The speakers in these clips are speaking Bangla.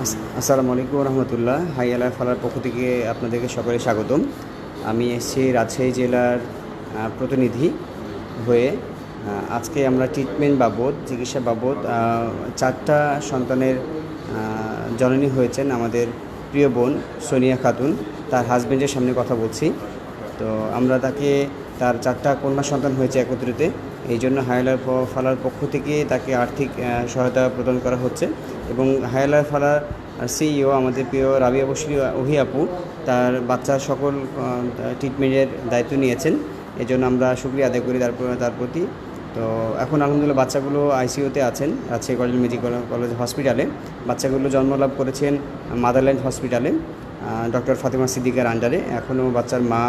আস- আসসালামু আলাইকুম রহমতুল্লাহ। হাই আলা ফালার পক্ষ থেকে আপনাদেরকে সকলে স্বাগতম। আমি এসেছি রাজশাহী জেলার প্রতিনিধি হয়ে আজকে আমরা ট্রিটমেন্ট বাবদ, চিকিৎসা বাবদ চারটা সন্তানের জননী হয়েছেন আমাদের প্রিয় বোন সোনিয়া খাতুন। তার হাজবেন্ডের সামনে কথা বলছি। তো আমরা তাকে, তার চারটা কন্যা সন্তান হয়েছে একত্রিত। এই জন্য হায়ালার ফালার পক্ষ থেকে তাকে আর্থিক সহায়তা প্রদান করা হচ্ছে। এবং হায়ালার ফালার সিইও আমাদের প্রিয় রাবিয়া বসির ওহি আপু তার বাচ্চা সকল ট্রিটমেন্টের দায়িত্ব নিয়েছেন। এই জন্য আমরা সুক্রিয়া আদায় করি তারপর তার প্রতি। তো এখন আলহামদুলিল্লাহ বাচ্চাগুলো আইসিইউতে আছেন, রাজশাহী কলেজ মেডিকেল কলেজ হসপিটালে। বাচ্চাগুলো জন্মলাভ করেছেন মাদারল্যান্ড হসপিটালে ডক্টর ফাতেমা সিদ্দিকার আন্ডারে এখনও বাচ্চার মা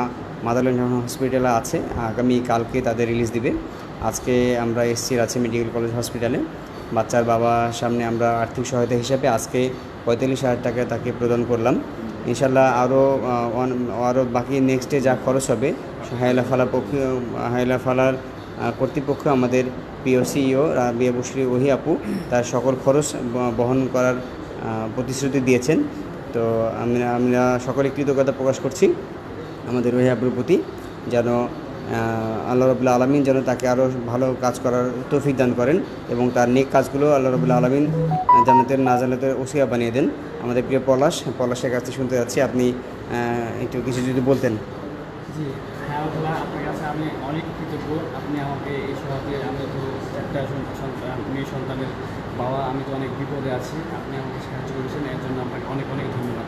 মাদারল্যান্ড হসপিটালে আছে। আগামী কালকে তাদের রিলিজ দিবে। আজকে আমরা এসেছি রাজশাহী মেডিকেল কলেজ হসপিটালে। বাচ্চার বাবার সামনে আমরা আর্থিক সহায়তা হিসাবে আজকে পঁয়তাল্লিশ হাজার টাকা তাকে প্রদান করলাম। ইনশাল্লাহ আরও আরও বাকি নেক্সটে যা খরচ হবে হায়লা ফালার পক্ষ হায়লা ফালার কর্তৃপক্ষ আমাদের প্রিয় সিইও রাবিয়া বসরি ওহি আপু, তার সকল খরচ বহন করার প্রতিশ্রুতি দিয়েছেন। তো আমরা আমরা সকলে কৃতজ্ঞতা প্রকাশ করছি। আমাদের আপুর প্রতি যেন আল্লাহ রবুল্লা আলমিন যেন তাকে আরও ভালো কাজ করার তৌফিক দান করেন এবং তার নেক কাজগুলো আল্লাহ রবুল্লা আলমিন জান্নাতের না জান্নাতের ওসিয়া বানিয়ে দেন। আমাদের প্রিয় পলাশ, পলাশের কাছে শুনতে যাচ্ছি, আপনি একটু কিছু যদি বলতেন। হ্যাঁ সন্তানের বাবা, আমি তো অনেক বিপদে আছি। আপনি আমাকে সাহায্য করেছেন, এর জন্য আপনাকে অনেক অনেক ধন্যবাদ